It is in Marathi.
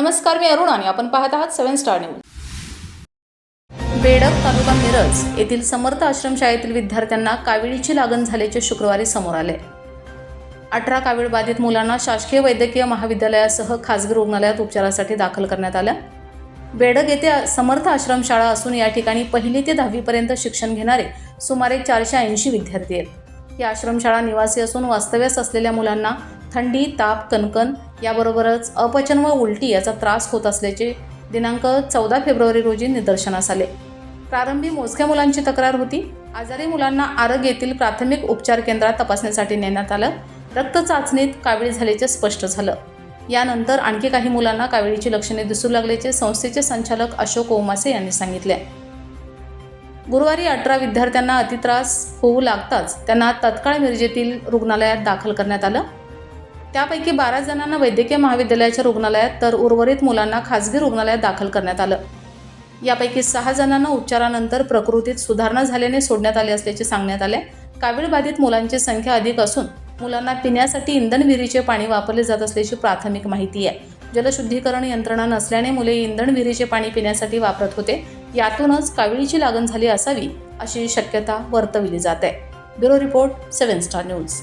नमस्कार मी अरुण आणि आपण पाहत आहात सेव्हन स्टार न्यूज. बेडक तालुका मिरज येथील समर्थ आश्रमशाळेतील विद्यार्थ्यांना काविळीची लागण झाल्याचे शुक्रवारी समोर आले. अठरा कावीळ बाधित मुलांना शासकीय वैद्यकीय महाविद्यालयासह खासगी रुग्णालयात उपचारासाठी दाखल करण्यात आलं. बेडक येथे समर्थ आश्रमशाळा असून या ठिकाणी पहिली ते दहावीपर्यंत शिक्षण घेणारे सुमारे चारशे ऐंशी विद्यार्थी आहेत. ही आश्रमशाळा निवासी असून वास्तव्यास असलेल्या मुलांना थंडी ताप कणकण याबरोबरच अपचन व उलटी याचा त्रास होत असल्याचे दिनांक चौदा फेब्रुवारी रोजी निदर्शनास आले. प्रारंभी मोजक्या मुलांची तक्रार होती. आजारी मुलांना आरग येथील प्राथमिक उपचार केंद्रात तपासण्यासाठी नेण्यात आलं. रक्त चाचणीत कावीळ झाल्याचे स्पष्ट झालं. यानंतर आणखी काही मुलांना काविळीची लक्षणे दिसू लागल्याचे संस्थेचे संचालक अशोक ओमासे यांनी सांगितले. गुरुवारी अठरा विद्यार्थ्यांना अतित्रास होऊ लागताच त्यांना तत्काळ मिरजेतील रुग्णालयात दाखल करण्यात आलं. त्यापैकी बारा जणांना वैद्यकीय महाविद्यालयाच्या रुग्णालयात तर उर्वरित मुलांना खासगी रुग्णालयात दाखल करण्यात आलं. यापैकी सहा जणांना उपचारानंतर प्रकृतीत सुधारणा झाल्याने सोडण्यात आले असल्याचे सांगण्यात आले. कावीळ बाधित मुलांची संख्या अधिक असून मुलांना पिण्यासाठी इंधन विहिरीचे पाणी वापरले जात असल्याची प्राथमिक माहिती आहे. जलशुद्धीकरण यंत्रणा नसल्याने मुले इंधन विहिरीचे पाणी पिण्यासाठी वापरत होते. यातूनच कावीळीची लागण झाली असावी अशी शक्यता वर्तविली जात. आहे bureau report seven star news.